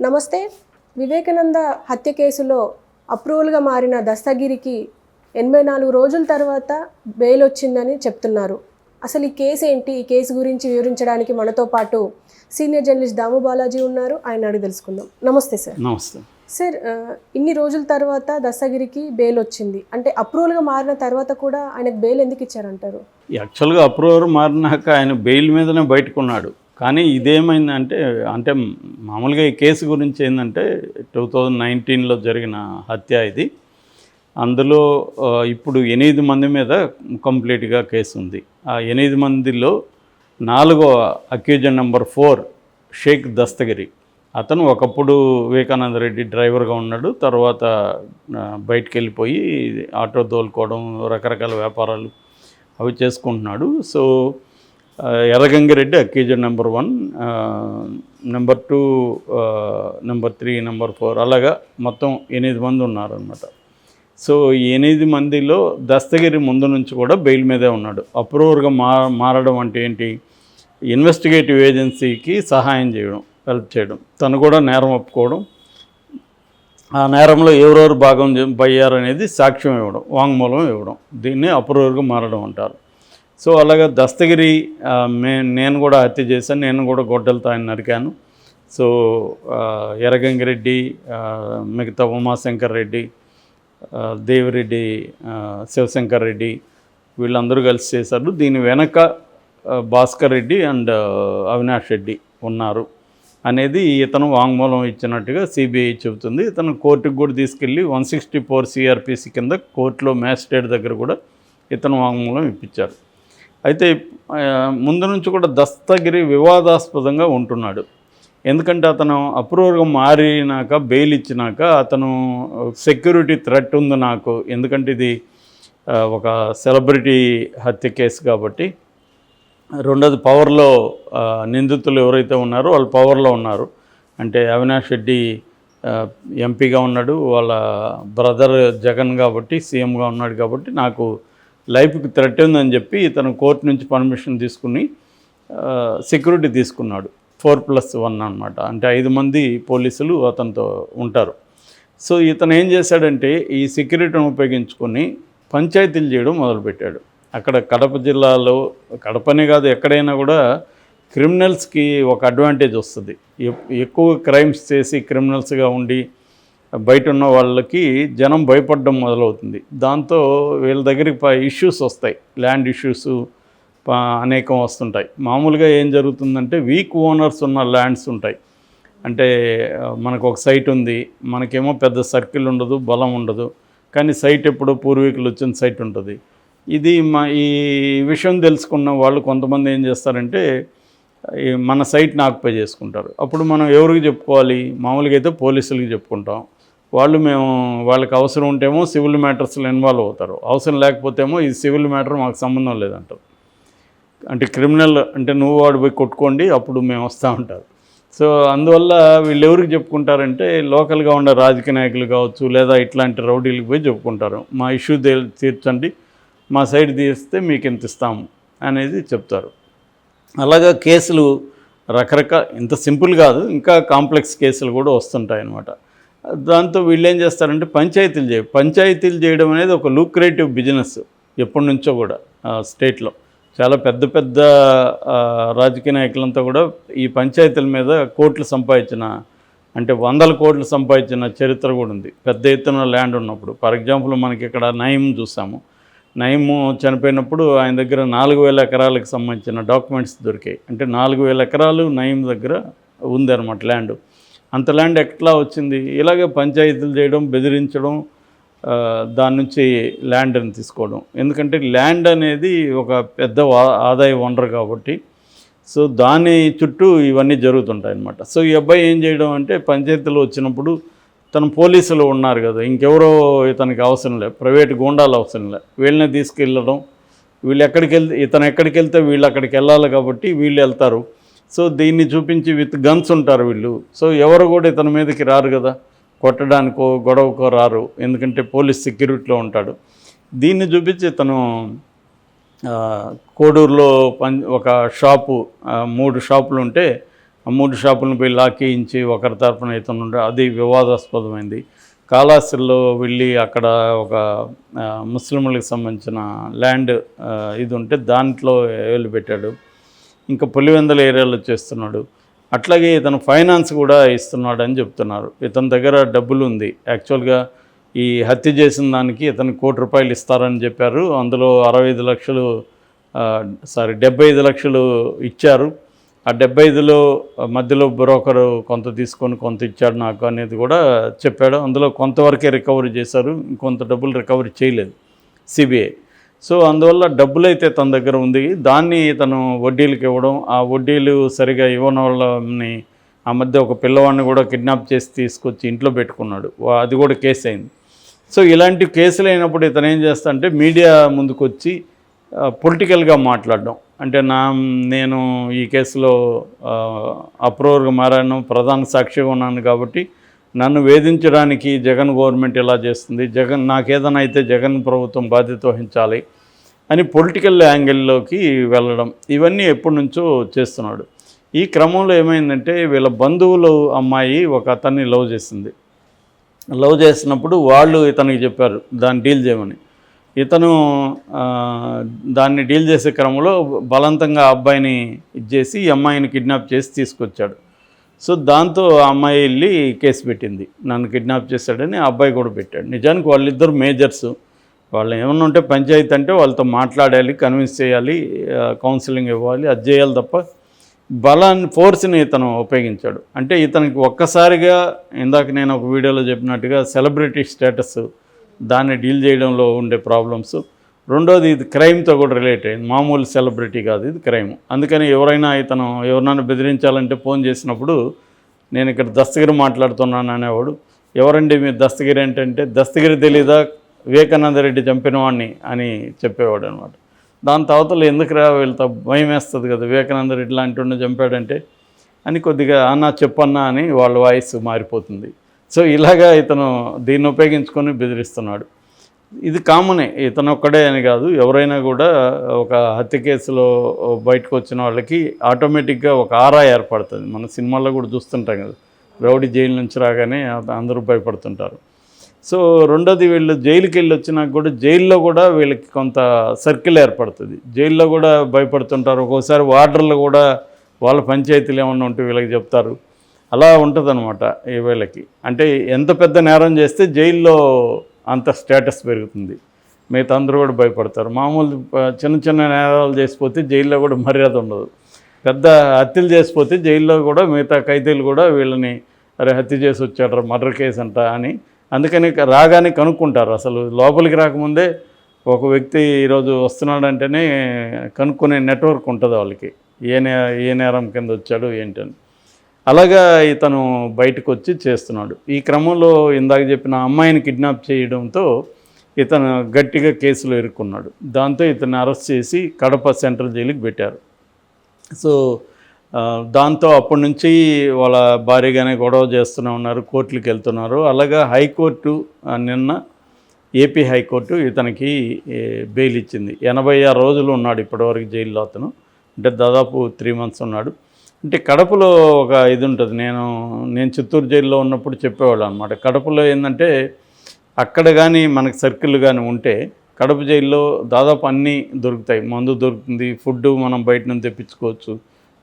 నమస్తే. వివేకానంద హత్య కేసులో అప్రూవల్గా మారిన దస్తగిరికి ఎనభై నాలుగు రోజుల తర్వాత బెయిల్ వచ్చిందని చెప్తున్నారు. అసలు ఈ కేసు ఏంటి? ఈ కేసు గురించి వివరించడానికి మనతో పాటు సీనియర్ జర్నలిస్ట్ దాము బాలాజీ ఉన్నారు. ఆయన అడిగి తెలుసుకుందాం. నమస్తే సార్. నమస్తే. సార్ ఇన్ని రోజుల తర్వాత దస్తగిరికి బెయిల్ వచ్చింది. అంటే అప్రూవల్గా మారిన తర్వాత కూడా ఆయనకు బెయిల్ ఎందుకు ఇచ్చారంటారు? యాక్చువల్గా అప్రూవర్ మారినాక ఆయన బెయిల్ మీదనే బయటకున్నాడు. కానీ ఇదేమైందంటే అంటే మామూలుగా ఈ కేసు గురించి ఏంటంటే టూ థౌజండ్ నైన్టీన్లో జరిగిన హత్య ఇది. అందులో ఇప్పుడు ఎనిమిది మంది మీద కంప్లీట్గా కేసు ఉంది ఆ ఎనిమిది మందిలో నాలుగో accused number four Shaik Dastagiri. అతను ఒకప్పుడు వివేకానంద రెడ్డి డ్రైవర్గా ఉన్నాడు. తర్వాత బయటికి వెళ్ళిపోయి ఆటో దోలుకోవడం రకరకాల వ్యాపారాలు అవి చేసుకుంటున్నాడు. So Erra Gangi Reddy accused number one number two number three number four అలాగా మొత్తం ఎనిమిది మంది ఉన్నారనమాట సో ఎనిమిది మందిలో దస్తగిరి ముందు నుంచి కూడా బెయిల్ మీదే ఉన్నాడు. అప్రూవర్గా మా మారడం అంటే ఏంటి? ఇన్వెస్టిగేటివ్ ఏజెన్సీకి సహాయం చేయడం హెల్ప్ చేయడం. తను కూడా నేరం ఒప్పుకోవడం. ఆ నేరంలో ఎవరెవరు భాగం చే- పోయారనేది సాక్ష్యం ఇవ్వడం వాంగ్మూలం ఇవ్వడం. దీన్ని అప్రూవర్గా మారడం అంటారు. సో అలాగా దస్తగిరి మే నేను కూడా హత్య చేశాను. నేను కూడా గొడ్డలతో ఆయన నరికాను. సో ఎరగంగిరెడ్డి ఎర్రగంగిరెడ్డి మిగతా ఉమాశంకర్ రెడ్డి దేవిరెడ్డి శివశంకర్ రెడ్డి వీళ్ళందరూ కలిసి చేశారు. దీని వెనక భాస్కర్ రెడ్డి అండ్ అవినాష్ రెడ్డి ఉన్నారు అనేది ఇతను వాంగ్మూలం ఇచ్చినట్టుగా సిబిఐ చెబుతుంది. ఇతను కోర్టుకు కూడా తీసుకెళ్ళి వన్ సిక్స్టీ ఫోర్ సిఆర్పిసి కింద కోర్టులో మ్యాజిస్ట్రేట్ దగ్గర కూడా ఇతను వాంగ్మూలం ఇప్పించారు. అయితే ముందు నుంచి కూడా దస్తగిరి వివాదాస్పదంగా ఉంటున్నాడు. ఎందుకంటే అతను అప్రూవర్గా మారినాక బెయిల్ ఇచ్చినాక అతను సెక్యూరిటీ థ్రెట్ ఉంది నాకు. ఎందుకంటే ఇది ఒక సెలబ్రిటీ హత్య కేసు కాబట్టి. రెండోది పవర్లో నిందితులు ఎవరైతే ఉన్నారో వాళ్ళు పవర్లో ఉన్నారు. అంటే అవినాష్ రెడ్డి ఎంపీగా ఉన్నాడు. వాళ్ళ బ్రదర్ జగన్ కాబట్టి సీఎంగా ఉన్నాడు కాబట్టి నాకు లైఫ్కి థ్రెట్ ఉందని చెప్పి ఇతను కోర్టు నుంచి పర్మిషన్ తీసుకుని సెక్యూరిటీ తీసుకున్నాడు. ఫోర్ ప్లస్ వన్ అనమాట అంటే ఐదు మంది పోలీసులు అతనితో ఉంటారు. సో ఇతను ఏం చేశాడంటే ఈ సెక్యూరిటీని ఉపయోగించుకొని పంచాయతీలు చేయడం మొదలుపెట్టాడు. అక్కడ కడప జిల్లాలో కడపనే కాదు ఎక్కడైనా కూడా క్రిమినల్స్కి ఒక అడ్వాంటేజ్ వస్తుంది. ఎక్కువ క్రైమ్స్ చేసి క్రిమినల్స్గా ఉండి బయట ఉన్న వాళ్ళకి జనం భయపడడం మొదలవుతుంది. దాంతో వీళ్ళ దగ్గరికి ఇష్యూస్ వస్తాయి. ల్యాండ్ ఇష్యూస్ అనేకం వస్తుంటాయి. మామూలుగా ఏం జరుగుతుందంటే వీక్ ఓనర్స్ ఉన్న ల్యాండ్స్ ఉంటాయి. అంటే మనకు ఒక సైట్ ఉంది. మనకేమో పెద్ద సర్కిల్ ఉండదు బలం ఉండదు. కానీ సైట్ ఎప్పుడో పూర్వీకులు వచ్చిన సైట్ ఉంటుంది. ఇది మా ఈ విషయం తెలుసుకున్న వాళ్ళు కొంతమంది ఏం చేస్తారంటే మన సైట్ని ఆక్యుపై చేసుకుంటారు. అప్పుడు మనం ఎవరికి చెప్పుకోవాలి? మామూలుగా అయితే పోలీసులకి చెప్పుకుంటాం. వాళ్ళు మేము వాళ్ళకి అవసరం ఉంటేమో సివిల్ మ్యాటర్స్లో ఇన్వాల్వ్ అవుతారు. అవసరం లేకపోతేమో ఈ సివిల్ మ్యాటర్ మాకు సంబంధం లేదంటారు. అంటే క్రిమినల్ అంటే నువ్వు వాడు పోయి కొట్టుకోండి అప్పుడు మేము వస్తూ ఉంటారు. సో అందువల్ల వీళ్ళు ఎవరికి చెప్పుకుంటారంటే లోకల్గా ఉన్న రాజకీయ నాయకులు కావచ్చు లేదా ఇట్లాంటి రౌడీలకు పోయి చెప్పుకుంటారు. మా ఇష్యూ తీర్చండి మా సైడ్ తీస్తే మీకు ఎంత ఇస్తాము అనేది చెప్తారు. అలాగా కేసులు రకరకాల ఇంత సింపుల్ కాదు ఇంకా కాంప్లెక్స్ కేసులు కూడా వస్తుంటాయి అన్నమాట దాంతో వీళ్ళు ఏం చేస్తారంటే పంచాయతీలు చేయ పంచాయతీలు చేయడం అనేది ఒక లూక్రేటివ్ బిజినెస్ ఎప్పటి నుంచో కూడా స్టేట్లో చాలా పెద్ద పెద్ద రాజకీయ నాయకులంతా కూడా ఈ పంచాయతీల మీద కోట్లు సంపాదించిన అంటే వందల కోట్లు సంపాదించిన చరిత్ర కూడా ఉంది. పెద్ద ఎత్తున ల్యాండ్ ఉన్నప్పుడు. ఫర్ ఎగ్జాంపుల్ మనకి ఇక్కడ నయం చూసాము. నయము చనిపోయినప్పుడు ఆయన దగ్గర నాలుగు వేల ఎకరాలకు సంబంధించిన డాక్యుమెంట్స్ దొరికాయి. అంటే నాలుగు వేల ఎకరాలు నయం దగ్గర ఉందన్నమాట ల్యాండ్ అంత ల్యాండ్ ఎట్లా వచ్చింది? ఇలాగే పంచాయతీలు చేయడం బెదిరించడం దాని నుంచి ల్యాండ్ని తీసుకోవడం. ఎందుకంటే ల్యాండ్ అనేది ఒక పెద్ద ఆదాయ వనరు కాబట్టి సో దాని చుట్టూ ఇవన్నీ జరుగుతుంటాయి అన్నమాట. సో ఈ అబ్బాయి ఏం చేయడం అంటే పంచాయతీలో వచ్చినప్పుడు తను పోలీసులు ఉన్నారు కదా ఇంకెవరో ఇతనికి అవసరం లే ప్రైవేట్ గూండాలు అవసరం లే. వీళ్ళని తీసుకెళ్ళడం వీళ్ళు ఎక్కడికి వెళ్తే ఇతను ఎక్కడికి వెళ్తే వీళ్ళు అక్కడికి వెళ్ళాలి కాబట్టి వీళ్ళు వెళ్తారు. సో దీన్ని చూపించి విత్ గన్స్ ఉంటారు వీళ్ళు. సో ఎవరు కూడా ఇతని మీదకి రారు కదా. కొట్టడానికో గొడవకో రారు. ఎందుకంటే పోలీస్ సెక్యూరిటీలో ఉంటాడు. దీన్ని చూపించి ఇతను కోడూరులో పం ఒక షాపు మూడు షాపులు ఉంటే ఆ మూడు షాపులను పోయి లాకేయించి ఒకరి తరపున ఇతను అది వివాదాస్పదమైంది. కాళాస్త్రిలో వెళ్ళి అక్కడ ఒక ముస్లింలకు సంబంధించిన ల్యాండ్ ఇది ఉంటే దాంట్లో వెళ్ళిపెట్టాడు పెట్టాడు ఇంకా పులివెందుల ఏరియాలో చేస్తున్నాడు. అట్లాగే ఇతను ఫైనాన్స్ కూడా ఇస్తున్నాడు అని చెప్తున్నారు. ఇతని దగ్గర డబ్బులు ఉంది యాక్చువల్గా ఈ హత్య చేసిన దానికి ఇతను కోటి రూపాయలు ఇస్తారని చెప్పారు. అందులో అరవై ఐదు లక్షలు సారీ డెబ్బై ఐదు లక్షలు ఇచ్చారు. ఆ డెబ్బై ఐదులో మధ్యలో బ్రోకరు కొంత తీసుకొని కొంత ఇచ్చాడు నాకు అనేది కూడా చెప్పాడు. అందులో కొంతవరకే రికవరీ చేశారు. ఇంకొంత డబ్బులు రికవరీ చేయలేదు. సిబిఐ. సో అందువల్ల డబ్బులు అయితే తన దగ్గర ఉంది. దాన్ని తను వడ్డీలకు ఇవ్వడం ఆ వడ్డీలు సరిగా ఇవ్వని వాళ్ళని ఆ మధ్య ఒక పిల్లవాడిని కూడా కిడ్నాప్ చేసి తీసుకొచ్చి ఇంట్లో పెట్టుకున్నాడు. వా- అది కూడా కేసు అయింది. సో ఇలాంటి కేసులు అయినప్పుడు ఇతను ఏం చేస్తా అంటే మీడియా ముందుకు వచ్చి పొలిటికల్గా మాట్లాడడం. అంటే నా నేను ఈ కేసులో అప్రూవర్గా మారాను ప్రధాన సాక్షిగా ఉన్నాను కాబట్టి నన్ను వేధించడానికి జగన్ గవర్నమెంట్ ఇలా చేస్తుంది జగన్ నాకేదైనా అయితే జగన్ ప్రభుత్వం బాధ్యత వహించాలి అని పొలిటికల్ యాంగిల్లోకి వెళ్ళడం ఇవన్నీ ఎప్పటి నుంచో చేస్తున్నాడు. ఈ క్రమంలో ఏమైందంటే వీళ్ళ బంధువులు అమ్మాయి ఒక అతన్ని లవ్ చేసింది. లవ్ చేసినప్పుడు వాళ్ళు ఇతనికి చెప్పారు దాన్ని డీల్ చేయమని. ఇతను దాన్ని డీల్ చేసే క్రమంలో బలవంతంగా అబ్బాయిని ఇచ్చేసి ఈ అమ్మాయిని కిడ్నాప్ చేసి తీసుకొచ్చాడు. సో దాంతో ఆ అమ్మాయి వెళ్ళి కేసు పెట్టింది. నన్ను కిడ్నాప్ చేశాడని ఆ అబ్బాయి కూడా పెట్టాడు. నిజానికి వాళ్ళిద్దరు మేజర్స్. వాళ్ళు ఏమన్నా ఉంటే పంచాయతీ అంటే వాళ్ళతో మాట్లాడాలి కన్విన్స్ చేయాలి కౌన్సిలింగ్ ఇవ్వాలి అది చేయాలి తప్ప బలాన్ని ఫోర్స్ని ఇతను ఉపయోగించాడు. అంటే ఇతనికి ఒక్కసారిగా ఇందాక నేను ఒక వీడియోలో చెప్పినట్టుగా సెలబ్రిటీ స్టేటస్ దాన్ని డీల్ చేయడంలో ఉండే ప్రాబ్లమ్స్. రెండోది ఇది క్రైమ్తో కూడా రిలేట్ అయింది మామూలు సెలబ్రిటీ కాదు ఇది క్రైమ్. అందుకని ఎవరైనా ఇతను ఎవరినైనా బెదిరించాలంటే ఫోన్ చేసినప్పుడు నేను ఇక్కడ దస్తగిరి మాట్లాడుతున్నాను అనేవాడు ఎవరండి మీరు దస్తగిరి ఏంటంటే దస్తగిరి తెలీదా? వివేకానంద రెడ్డి చంపిన వాడిని అని చెప్పేవాడు అనమాట దాని తర్వాత ఎందుకురా వీళ్ళతో భయం వేస్తుంది కదా వివేకానంద రెడ్డి లాంటి చంపాడంటే? అని కొద్దిగా అన్న చెప్పన్నా అని వాళ్ళ వాయిస్ మారిపోతుంది. సో ఇలాగా ఇతను దీన్ని ఉపయోగించుకొని బెదిరిస్తున్నాడు. ఇది కామనే ఇతను ఒక్కడే అని కాదు. ఎవరైనా కూడా ఒక హత్య కేసులో బయటకు వచ్చిన వాళ్ళకి ఆటోమేటిక్గా ఒక ఆరా ఏర్పడుతుంది. మన సినిమాల్లో కూడా చూస్తుంటాం కదా రౌడీ జైలు నుంచి రాగానే అందరూ భయపడుతుంటారు. సో రెండోది వీళ్ళు జైలుకి వెళ్ళి వచ్చినాక కూడా జైల్లో కూడా వీళ్ళకి కొంత సర్కిల్ ఏర్పడుతుంది. జైల్లో కూడా భయపడుతుంటారు. ఒక్కోసారి వార్డర్లు కూడా వాళ్ళ పంచాయతీలు ఏమన్నా ఉంటే వీళ్ళకి చెప్తారు. అలా ఉంటుందన్నమాట ఈ వీళ్ళకి. అంటే ఎంత పెద్ద నేరం చేస్తే జైల్లో అంత స్టేటస్ పెరుగుతుంది. మిగతా అందరూ కూడా భయపడతారు. మామూలు చిన్న చిన్న నేరాలు చేసిపోతే జైల్లో కూడా మర్యాద ఉండదు. పెద్ద హత్యలు చేసిపోతే జైల్లో కూడా మిగతా ఖైదీలు కూడా వీళ్ళని అరే హత్య చేసి వచ్చాడు మర్డర్ కేసు అంట అని అందుకని రాగానే కనుక్కుంటారు. అసలు లోపలికి రాకముందే ఒక వ్యక్తి ఈరోజు వస్తున్నాడంటేనే కనుక్కునే నెట్వర్క్ ఉంటుంది వాళ్ళకి. ఏ నే ఏ నేరం కింద వచ్చాడు ఏంటని అలాగా ఇతను బయటకు వచ్చి చేస్తున్నాడు. ఈ క్రమంలో ఇందాక చెప్పిన అమ్మాయిని కిడ్నాప్ చేయడంతో ఇతను గట్టిగా కేసులో ఇరుక్కున్నాడు. దాంతో ఇతను అరెస్ట్ చేసి కడప సెంట్రల్ జైలుకి పెట్టారు. సో దాంతో అప్పటి నుంచి వాళ్ళ భారీగానే గొడవ చేస్తూనే ఉన్నారు కోర్టులకు వెళ్తున్నారు. అలాగా హైకోర్టు నిన్న ఏపీ హైకోర్టు ఇతనికి బెయిల్ ఇచ్చింది. ఎనభై ఆరు రోజులు ఉన్నాడు ఇప్పటివరకు జైల్లో అతను. అంటే దాదాపు త్రీ మంత్స్ ఉన్నాడు. అంటే కడపలో ఒక ఇది ఉంటుంది నేను నేను చిత్తూరు జైల్లో ఉన్నప్పుడు చెప్పేవాళ్ళు అనమాట కడపలో ఏంటంటే అక్కడ కానీ మనకి సర్కిల్ కానీ ఉంటే కడప జైల్లో దాదాపు అన్నీ దొరుకుతాయి. మందు దొరుకుతుంది ఫుడ్ మనం బయట నుంచి తెప్పించుకోవచ్చు.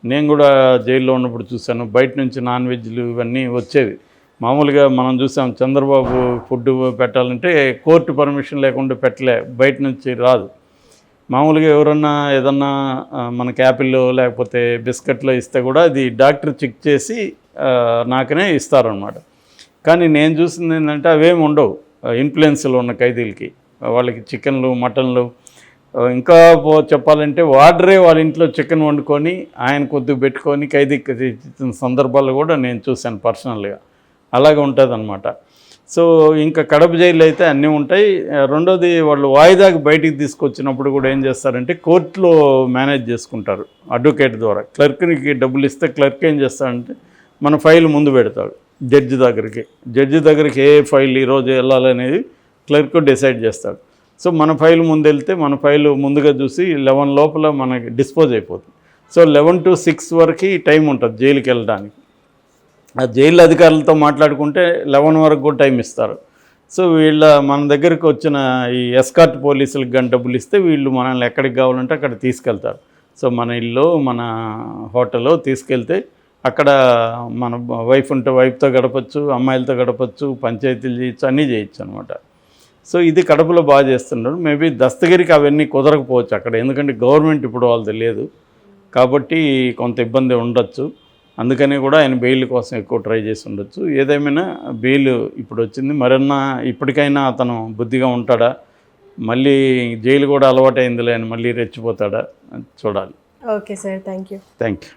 నేను కూడా జైల్లో ఉన్నప్పుడు చూశాను. బయట నుంచి నాన్ వెజ్లు ఇవన్నీ వచ్చేవి. మామూలుగా మనం చూసాం చంద్రబాబు ఫుడ్ పెట్టాలంటే కోర్టు పర్మిషన్ లేకుండా పెట్టలే బయట నుంచి రాదు. మామూలుగా ఎవరన్నా ఏదన్నా మన మనకి యాపిల్లో లేకపోతే బిస్కెట్లో ఇస్తే కూడా అది డాక్టర్ చెక్ చేసి నాకనే ఇస్తారనమాట కానీ నేను చూసింది ఏంటంటే అవేమి ఉండవు. ఇన్ఫ్లుయెన్స్లు ఉన్న ఖైదీలకి వాళ్ళకి చికెన్లు మటన్లు ఇంకా చెప్పాలంటే వాడరే వాళ్ళ ఇంట్లో చికెన్ వండుకొని ఆయన కొద్దిగా పెట్టుకొని ఖైదీకి సందర్భాలు కూడా నేను చూశాను పర్సనల్గా. అలాగే ఉంటుంది సో ఇంకా కడప జైలు అయితే అన్నీ ఉంటాయి. రెండోది వాళ్ళు వాయిదాకి బయటికి తీసుకొచ్చినప్పుడు కూడా ఏం చేస్తారంటే కోర్టులో మేనేజ్ చేసుకుంటారు అడ్వకేట్ ద్వారా. క్లర్క్కి డబ్బులు ఇస్తే క్లర్క్ ఏం చేస్తాడంటే మన ఫైల్ ముందు పెడతాడు జడ్జి దగ్గరికి. జడ్జి దగ్గరికి ఏ ఫైల్ ఈరోజు వెళ్ళాలనేది క్లర్క్ డిసైడ్ చేస్తాడు. సో మన ఫైల్ ముందు వెళ్తే మన ఫైల్ ముందుగా చూసి లెవెన్ లోపల మనకి డిస్పోజ్ అయిపోతుంది. సో లెవెన్ టు సిక్స్ వరకు టైం ఉంటుంది జైలుకి వెళ్ళడానికి. ఆ జైలు అధికారులతో మాట్లాడుకుంటే లెవెన్ వరకు కూడా టైం ఇస్తారు. సో వీళ్ళ మన దగ్గరికి వచ్చిన ఈ ఎస్కార్ట్ పోలీసులకు గంట డబ్బులు ఇస్తే వీళ్ళు మనల్ని ఎక్కడికి కావాలంటే అక్కడ తీసుకెళ్తారు. సో మన ఇల్లు మన హోటల్లో తీసుకెళ్తే అక్కడ మన వైఫ్ ఉంటే వైఫ్తో గడపచ్చు అమ్మాయిలతో గడపచ్చు పంచాయతీలు చేయొచ్చు అన్నీ చేయొచ్చు అనమాట సో ఇది కడపలో బాగా చేస్తున్నారు మేబీ దస్తగిరికి అవన్నీ కుదరకపోవచ్చు అక్కడ. ఎందుకంటే గవర్నమెంట్ ఇప్పుడు వాళ్ళది లేదు. కాబట్టి కొంత ఇబ్బంది ఉండొచ్చు. అందుకని కూడా ఆయన బెయిల్ కోసం ఎక్కువ ట్రై చేసి ఉండొచ్చు. ఏదేమైనా బెయిల్ ఇప్పుడు వచ్చింది. మరన్నా ఇప్పటికైనా అతను బుద్ధిగా ఉంటాడా? మళ్ళీ జైలు కూడా అలవాటైందిలే అని మళ్ళీ రెచ్చిపోతాడా? చూడాలి. Okay sir. Thank you thank you